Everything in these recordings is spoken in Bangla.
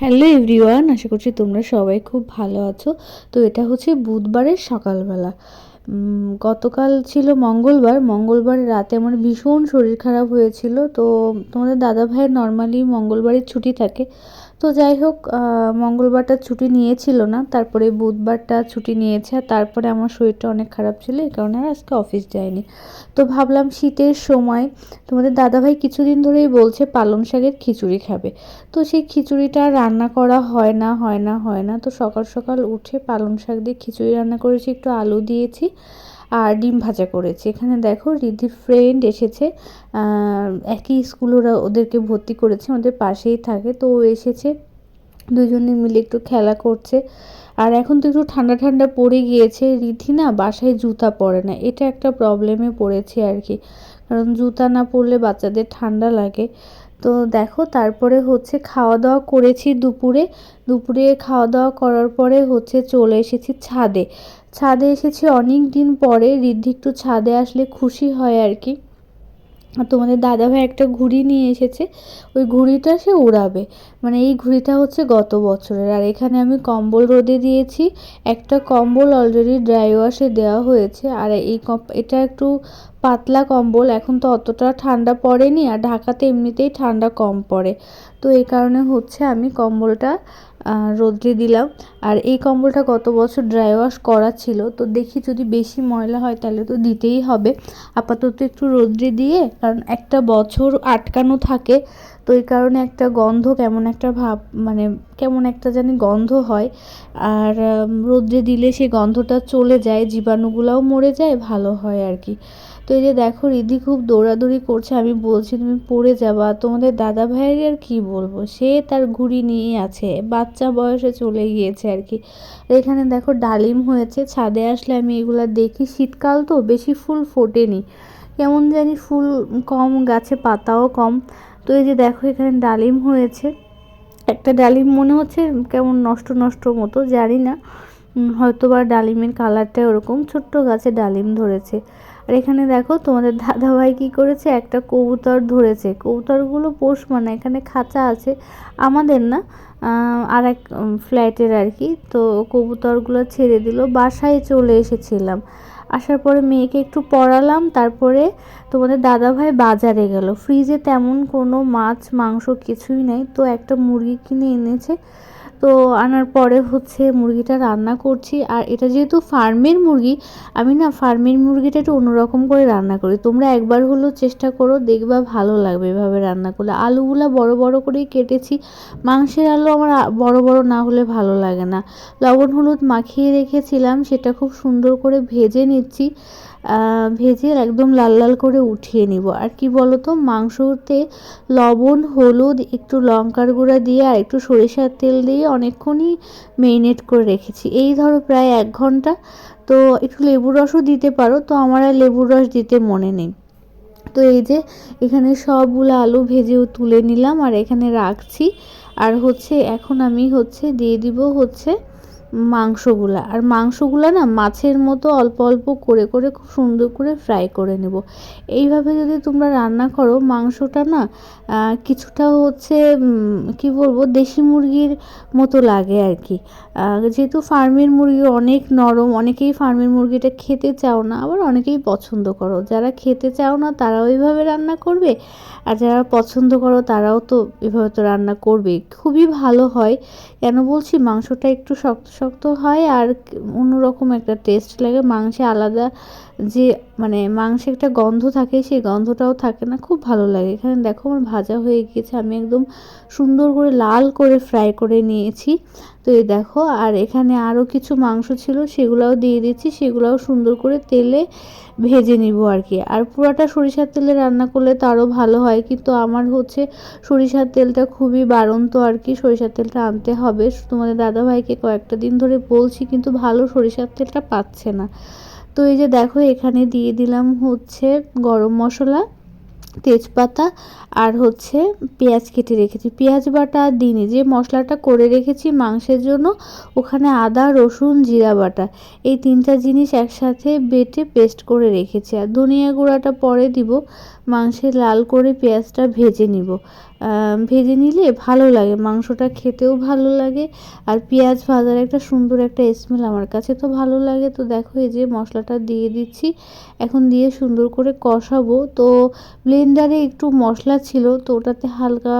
হ্যালো এভরিওয়ান, আশা করছি তোমরা সবাই খুব ভালো আছো। তো এটা হচ্ছে বুধবারের সকালবেলা। গতকাল ছিল মঙ্গলবার। মঙ্গলবার রাতে আমার ভীষণ শরীর খারাপ হয়েছিল। তো তোমাদের দাদা ভাইয়ের নর্মালি মঙ্গলবারের ছুটি থাকে। তো যাই হোক মঙ্গলবারটা ছুটি নিয়েছিল না, তারপরে বুধবারটা ছুটি নিয়েছে আর তারপরে আমার শরীরটা অনেক খারাপ ছিল, এই কারণে আর আজকে অফিস যায়নি তো ভাবলাম শীতের সময় তোমাদের দাদাভাই কিছুদিন ধরেই বলছে পালং শাকের খিচুড়ি খাবে। তো সেই খিচুড়িটা রান্না করা হয় না হয় না হয় না, তো সকাল সকাল উঠে পালং শাক দিয়ে খিচুড়ি রান্না করেছি, একটু আলু দিয়েছি আর ডিম ভাজা করেছি। এখানে দেখো রিধির ফ্রেন্ড এসেছে। একই স্কুল ওরা ওদেরকে ভর্তি করেছে আমাদের পাশেই থাকে। তো ও এসেছে, দুজনে মিলে একটু খেলা করছে। আর এখন তো একটু ঠান্ডা ঠান্ডা পড়ে গিয়েছে। রিধি না বাসায় জুতা পরে না, এটা একটা প্রবলেমে পড়েছে আর কি কারণ জুতা না পরলে বাচ্চাদের ঠান্ডা লাগে। তো দেখো তারপরে হচ্ছে খাওয়া দাওয়া করেছি দুপুরে। দুপুরে খাওয়া দাওয়া করার পরে হচ্ছে চলে এসেছি ছাদে। ছাদে এসেছি অনেক দিন পরে রিদ্ধি একটু ছাদে আসলে খুশি হয় আর কি। তোমাদের দাদাভাই একটা ঘুড়ি নিয়ে এসেছে, ওই ঘুড়িটা সে উড়াবে। মানে এই ঘুড়িটা হচ্ছে গত বছরের, আর এখানে আমি কম্বল রোদে দিয়েছি, একটা কম্বল অলরেডি ড্রাই ওয়াশে দেওয়া হয়েছে, আর এই এটা একটু পাতলা কম্বল, এখন তো অতটা ঠান্ডা পড়েনি, আর ঢাকাতে এমনিতেই ঠান্ডা কম পড়ে। তো এই কারণে হচ্ছে আমি কম্বলটা রোদ্রে দিলাম। আর এই কম্বলটা গত বছর ড্রাই ওয়াশ করা ছিল। তো দেখি যদি বেশি ময়লা হয় তাহলে তো দিতেই হবে। আপাতত একটু রোদ্রে দিয়ে, কারণ একটা বছর আটকানো থাকে। তো এই কারণে একটা গন্ধ, কেমন একটা ভাব মানে কেমন একটা জানি গন্ধ হয়। আর রোদ্রে দিলে সেই গন্ধটা চলে যায়, জীবাণুগুলাও মরে যায়, ভালো হয় আর কি। তো এই যে দেখো, রিধি খুব দৌড়াদৌড়ি করছে, আমি বলছি, তুমি পড়ে যাবা, তোমাদের দাদা ভাইয়ের আর কি বলব? সে তার ঘুড়ি নিয়ে আছে, বাচ্চা বয়সে চলে গিয়েছে আর কি। এখানে দেখো, ডালিম হয়েছে, ছাদে আসলে আমি এগুলো দেখি, শীতকাল তো, বেশি ফুল ফোটেনি। কেমন জানি ফুল কম, গাছে পাতাও কম। তো এই যে দেখো, এখানে ডালিম হয়েছে। একটা ডালিম মনে হচ্ছে কেমন নষ্ট নষ্ট মতো, জানি না। হয়তো বা ডালিমের কালারটা ওরকম, ছোট্ট গাছে ডালিম ধরেছে। আর এখানে দেখো তোমাদের দাদাভাই কী করেছে? একটা কবুতর ধরেছে। কবুতরগুলো পোষ মানে এখানে খাঁচা আছে। আমাদের না আর এক ফ্ল্যাটের আর কি। তো কবুতরগুলো ছেড়ে দিল। বাসায় চলে এসেছিলাম। আসার পরে মেয়েকে একটু পড়ালাম। তারপরে তোমাদের দাদাভাই বাজারে গেল। ফ্রিজে তেমন কোনো মাছ, মাংস কিছুই নেই। তো একটা মুরগি কিনে এনেছে। তো আনার পরে হচ্ছে মুরগিটা রান্না করছি। আর এটা যেহেতু ফার্মের মুরগি, আমি না ফার্মের মুরগিটা একটু অন্যরকম করে রান্না করি। তোমরা একবার হলেও চেষ্টা করো, দেখবা ভালো লাগবে এভাবে রান্না করলে। আলুগুলো বড় বড় করেই কেটেছি, মাংসের আলু আমার বড় বড় না হলে ভালো লাগে না। লবণ হলুদ মাখিয়ে রেখেছিলাম, সেটা খুব সুন্দর করে ভেজে নিচ্ছি। ভেজে একদম লাল লাল করে উঠিয়ে নিব। আর কি বলতো, মাংসতে লবণ, হলুদ, একটু লঙ্কার গুঁড়া দিয়ে আর একটু সরিষার তেল দিয়ে অনেকক্ষণই মেরিনেট করে রেখেছি। এই ধরো প্রায় এক ঘণ্টা। তো একটু লেবুর রসও দিতে পারো, তো আমার আর লেবুর রস দিতে মনে নেই। তো এই যে, এখানে সবগুলো আলু ভেজেও তুলে নিলাম আর এখানে রাখছি। আর হচ্ছে, এখন আমি হচ্ছে দিয়ে দিব হচ্ছে মাংসগুলা। আর মাংসগুলা না মাছের মতো অল্প অল্প করে করে খুব সুন্দর করে ফ্রাই করে নেব। এইভাবে যদি তোমরা রান্না করো, মাংসটা না কিছুটা হচ্ছে কি বলব, দেশি মুরগির মতো লাগে আর কি। যেহেতু ফার্মের মুরগি অনেক নরম, অনেকেই ফার্মের মুরগিটা খেতে চাও না, আবার অনেকেই পছন্দ করো। যারা খেতে চাও না, তারাও এইভাবে রান্না করবে, আর যারা পছন্দ করো, তারাও তো এভাবে তো রান্না করবে। খুবই ভালো হয়। কেন বলছি? মাংসটা একটু শক্ত শক্ত হয়, আর অন্যরকম একটা টেস্ট লাগে। মাংসে আলাদা যে মানে মাংসে একটা গন্ধ থাকে, সেই গন্ধটাও থাকে না। খুব ভালো লাগে। এখানে দেখো আমার ভাজা হয়ে গিয়েছে। আমি একদম সুন্দর করে লাল করে ফ্রাই করে নিয়েছি। তো এই দেখো, আর এখানে আরও কিছু মাংস ছিল, সেগুলোও দিয়ে দিচ্ছি। সেগুলোও সুন্দর করে তেলে ভেজে নিব আর কি আর পুরাটা সরিষার তেলে রান্না করলে তো আরও ভালো হয়। কিন্তু আমার হচ্ছে সরিষার তেলটা খুবই বাড়ন্ত আর কি সরিষার তেলটা আনতে হবে। তোমাদের দাদাভাইকে কয়েকটা দিন ধরে বলছি, কিন্তু ভালো সরিষার তেলটা পাচ্ছে না। তো এই যে দেখো, এখানে দিয়ে দিলাম হচ্ছে গরম মশলা, তেজপাতা আর হচ্ছে পেঁয়াজ কেটে রেখেছি। পেঁয়াজ বাটা দিইনি, যে মশলাটা করে রেখেছি মাংসের জন্য, ওখানে আদা, রসুন, জিরা বাটা, এই তিনটা জিনিস একসাথে বেটে পেস্ট করে রেখেছি। আর ধনিয়া গুঁড়াটা পরে দিব, মাংসে লাল করে পেঁয়াজটা ভেজে নিব। ভেজে নিলে ভালো লাগে। মাংসটা খেতেও ভালো লাগে। আর পেঁয়াজ ভাজার একটা সুন্দর একটা স্মেল আমার কাছে তো ভালো লাগে। তো দেখো এই যে মশলাটা দিয়ে দিচ্ছি। এখন দিয়ে সুন্দর করে কষাবো। তো ব্লেন্ডারে একটু মশলা ছিল, তো ওটাতে হালকা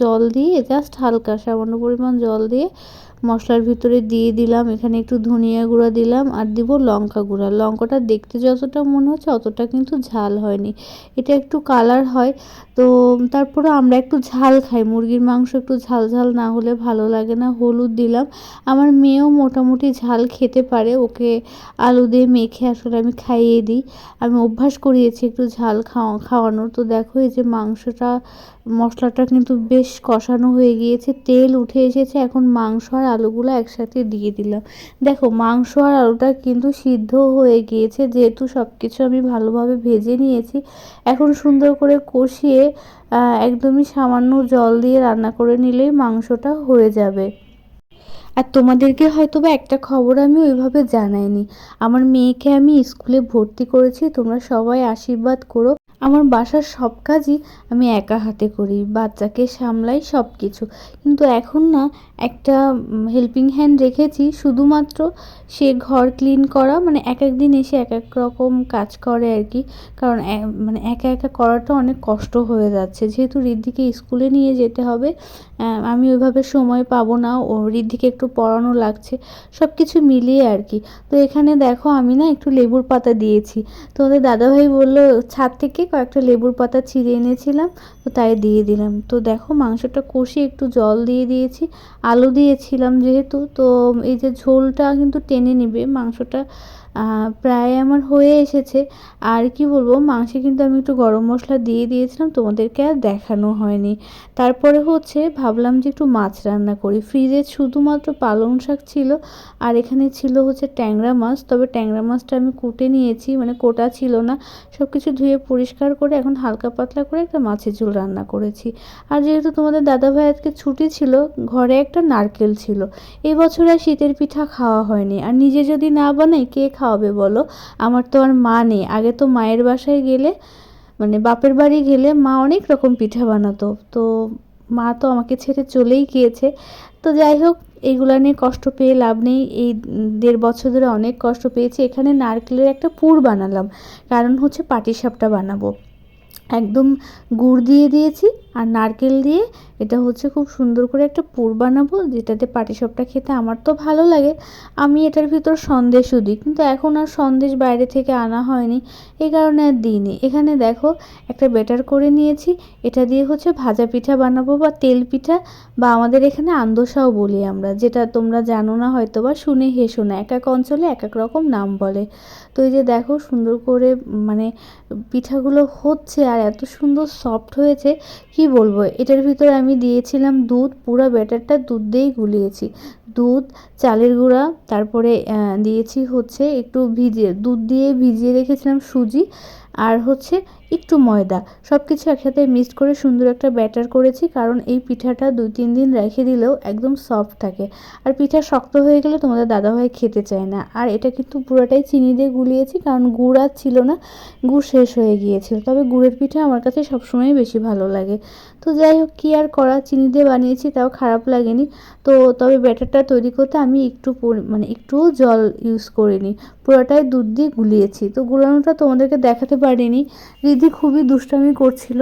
জল দিয়ে জাস্ট হালকা সামান্য পরিমাণ জল দিয়ে মশলার ভিতরে দিয়ে দিলাম, এখানে একটু ধনিয়া গুঁড়া দিলাম আর দিব লঙ্কা গুঁড়া। লঙ্কাটা দেখতে যতটা মনে হচ্ছে অতটা কিন্তু ঝাল হয়নি। এটা একটু কালার হয়, তো তারপরে আমরা একটু ঝাল খাই। মুরগির মাংস একটু ঝাল ঝাল না হলে ভালো লাগে না। হলুদ দিলাম। আমার মেয়েও মোটামুটি ঝাল খেতে পারে, ওকে আলু দিয়ে মেখে আসলে আমি খাইয়ে দিই। আমি অভ্যাস করিয়েছি একটু ঝাল খাওয়া, খাওয়ানোর। তো দেখো এই যে মাংসটা, মশলাটা কিন্তু বেশ কষানো হয়ে গিয়েছে, তেল উঠে এসেছে, এখন মাংস আর আলুগুলো একসাথে দিয়ে দিলাম। দেখো, মাংস আর আলুটা কিন্তু সিদ্ধ হয়ে গিয়েছে, যেহেতু সব কিছু আমি ভালোভাবে ভেজে নিয়েছি। এখন সুন্দর করে কষিয়ে একদমই সামান্য জল দিয়ে রান্না করে নিলেই মাংসটা হয়ে যাবে। আর তোমাদেরকে হয়তো বা একটা খবর আমি ওইভাবে জানাইনি। আমার মেয়েকে আমি স্কুলে ভর্তি করেছি, তোমরা সবাই আশীর্বাদ করো। আমার বাসার সব কাজই আমি একা হাতে করি, বাচ্চাকে সামলাই সব কিছু কিন্তু এখন না একটা হেল্পিং হ্যান্ড রেখেছি। শুধুমাত্র সে ঘর ক্লিন করা মানে এক এক দিন এসে এক এক রকম কাজ করে আর কি। কারণ মানে একা একা করাটা অনেক কষ্ট হয়ে যাচ্ছে। যেহেতু রিদ্ধিকে স্কুলে নিয়ে যেতে হবে আমি ওইভাবে সময় পাবো না। ও রিদ্ধিকে একটু পড়ানো লাগছে সব কিছু মিলিয়ে আর কি। তো এখানে দেখো, আমি না একটু লেবুর পাতা দিয়েছি। তোমাদের দাদাভাই বলল, ছাদ থেকে কয়েকটা লেবুর পাতা ছিঁড়ে এনেছিলাম, তো তাই দিয়ে দিলাম। তো দেখো, মাংসটা কষিয়ে একটু জল দিয়ে দিয়েছি। আলু দিয়েছিলাম যেহেতু তো এই যে ঝোলটা কিন্তু টেনে নিবে মাংসটা প্রায় আমার হয়ে এসেছে। আর কি বলব, মাংসে কিন্তু আমি একটু গরম মশলা দিয়ে দিয়েছিলাম, তোমাদেরকে আর দেখানো হয়নি। তারপরে হচ্ছে ভাবলাম যে একটু মাছ রান্না করি। ফ্রিজে শুধুমাত্র পালং শাক ছিল, আর এখানে ছিল হচ্ছে ট্যাংরা মাছ। তবে ট্যাংরা মাছটা আমি কুটে নিয়েছি মানে কোটা ছিল না। সব কিছু ধুয়ে পরিষ্কার করে এখন হালকা পাতলা করে একটা মাছের ঝোল রান্না করেছি। আর যেহেতু তোমাদের দাদা ভাই আজকে ছুটি ছিল, ঘরে একটা নারকেল ছিল। এই বছর আর শীতের পিঠা খাওয়া হয়নি। আর নিজে যদি না বানাই, কে খাওয়াবে বলো? আমার তো আর মা নেই। আগে তো মায়ের বাসায় গেলে মানে বাপের বাড়ি গেলে মা অনেক রকম পিঠা বানাতো। তো মা তো আমাকে ছেড়ে চলেই গিয়েছে। তো যাই হোক এইগুলো নিয়ে কষ্ট পেয়ে লাভ নেই। এই দেড় বছর ধরে অনেক কষ্ট পেয়েছি। এখানে নারকেলের একটা পুর বানালাম। কারণ হচ্ছে পাটিসাপটা বানাবো। একদম গুড় দিয়ে দিয়েছি আর নারকেল দিয়ে এটা হচ্ছে খুব সুন্দর করে একটা পুর বানাবো যেটাতে পাটিসাপটা খেতে আমার তো ভালো লাগে। আমি এটার ভিতর সন্দেশও দিই, কিন্তু এখন আর সন্দেশ বাইরে থেকে আনা হয়নি এই কারণে আর দিইনি। এখানে দেখো একটা বেটার করে নিয়েছি, এটা দিয়ে হচ্ছে ভাজা পিঠা বানাবো বা তেল পিঠা বা আমাদের এখানে আন্দোসাও বলি আমরা, যেটা তোমরা জানো না হয়তো বা শুনে হেসো না, এক এক অঞ্চলে এক এক রকম নাম বলে। তো এই যে দেখো সুন্দর করে মানে পিঠাগুলো হচ্ছে আর এত সুন্দর সফট হয়েছে, কি বলব? এটার ভিতরে আমি দিয়েছিলাম দুধ, পুরো ব্যাটারটা দুধ দিয়েই গুলিয়েছি। দুধ, চালের গুঁড়া, তারপরে দিয়েছি হচ্ছে একটু ভিজিয়ে, দুধ দিয়ে ভিজিয়ে রেখেছিলাম সুজি আর হচ্ছে একটু ময়দা। সব কিছু একসাথে মিক্সড করে সুন্দর একটা ব্যাটার করেছি, কারণ এই পিঠাটা দুই তিন দিন রেখে দিলেও একদম সফট থাকে। আর পিঠা শক্ত হয়ে গেলে তোমাদের দাদাভাই খেতে চায় না। আর এটা কিন্তু পুরোটাই চিনি দিয়ে গুলিয়েছি, কারণ গুড় আর ছিল না, গুড় শেষ হয়ে গিয়েছিল। তবে গুড়ের পিঠা আমার কাছে সবসময় বেশি ভালো লাগে। তো যাই হোক, কী আর করা, চিনি দিয়ে বানিয়েছি, তাও খারাপ লাগেনি। তো তবে ব্যাটারটা তৈরি করতে আমি একটু মানে একটুও জল ইউজ করিনি। পুরোটাই দুধ দিয়ে গুলিয়েছি। তো গুলানোটা তোমাদেরকে দেখাতে পারিনি। রিধি খুবই দুষ্টামি করছিল,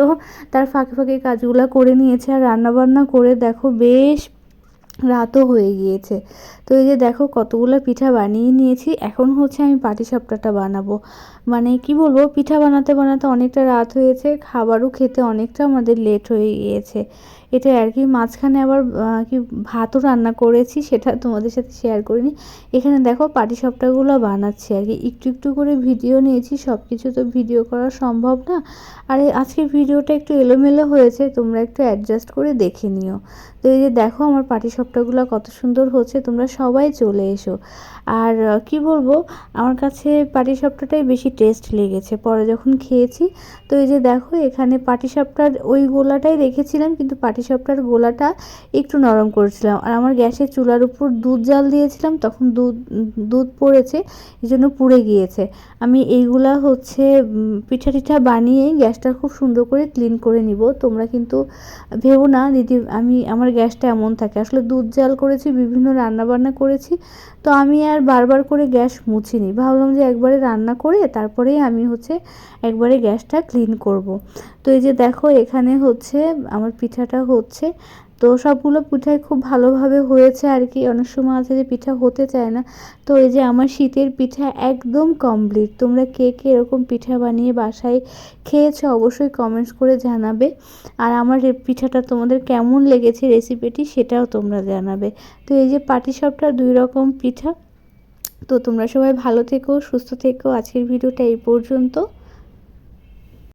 তার ফাঁকে ফাঁকে কাজগুলো করে নিয়েছে আর রান্নাবান্না করে দেখো বেশ রাতও হয়ে গিয়েছে। তো এই যে দেখো কতগুলো পিঠা বানিয়ে নিয়েছি, এখন হচ্ছে আমি পাটি সাপটাটা বানাবো। মানে কি বলব, পিঠা বানাতে বানাতে অনেকটা রাত হয়েছে, খাবারও খেতে অনেকটা আমাদের লেট হয়ে গিয়েছে। এটা আর কি। মাঝখানে আবার কি ভাতও রান্না করেছি, সেটা তোমাদের সাথে শেয়ার করিনি। এখানে দেখো পাটিসাপটাগুলো বানাচ্ছি আর কি। একটু একটু করে ভিডিও নিয়েছি সব কিছু তো ভিডিও করা সম্ভব না। আর আজকে আজকের ভিডিওটা একটু এলোমেলো হয়েছে, তোমরা একটু অ্যাডজাস্ট করে দেখে নিও। তো এই যে দেখো আমার পাটিসাপটাগুলো কত সুন্দর হচ্ছে, তোমরা সবাই চলে এসো। আর কি বলব, আমার কাছে পাটিসাপটাটাই বেশি টেস্ট লেগেছে। পরে যখন খেয়েছি, তো এই যে দেখো, এখানে পাটি পাটিসাপটার ওই গোলাটাই রেখেছিলাম কিন্তু পাটি পাটিসাপটার গোলাটা একটু নরম করেছিলাম। আর আমার গ্যাসের চুলার উপর দুধ জাল দিয়েছিলাম, তখন দুধ দুধ পড়েছে, এই জন্য পুড়ে গিয়েছে। আমি এইগুলা হচ্ছে পিঠা টিঠা বানিয়ে গ্যাসটা খুব সুন্দর করে ক্লিন করে নিব। তোমরা কিন্তু ভেবো না, দিদি, আমি, আমার গ্যাসটা এমন থাকে আসলে দুধ জাল করেছি, বিভিন্ন রান্নাবান্না করেছি, তো আমি আর বারবার করে গ্যাস মুছিনি ভাবলাম যে একবারে রান্না করে তারপরেই আমি হচ্ছে একবারে গ্যাসটা ক্লিন করব। তো এই যে দেখো, এখানে হচ্ছে আমার পিঠাটা হচ্ছে তো সবগুলো পিঠাই খুব ভালোভাবে হয়েছে আর কি। অনেক সময় আছে যে পিঠা হতে চায় না। তো এই যে আমার শীতের পিঠা একদম কমপ্লিট তোমরা কে কে এরকম পিঠা বানিয়ে বাসায় খেয়েছো অবশ্যই কমেন্টস করে জানাবে। আর আমার পিঠাটা তোমাদের কেমন লেগেছে রেসিপিটি সেটাও তোমরা জানাবে। তো এই যে পাটিসাপটা দুই রকম পিঠা। তো তোমরা সবাই ভালো থেকো, সুস্থ থেকো। আজকের ভিডিওটা এই পর্যন্ত।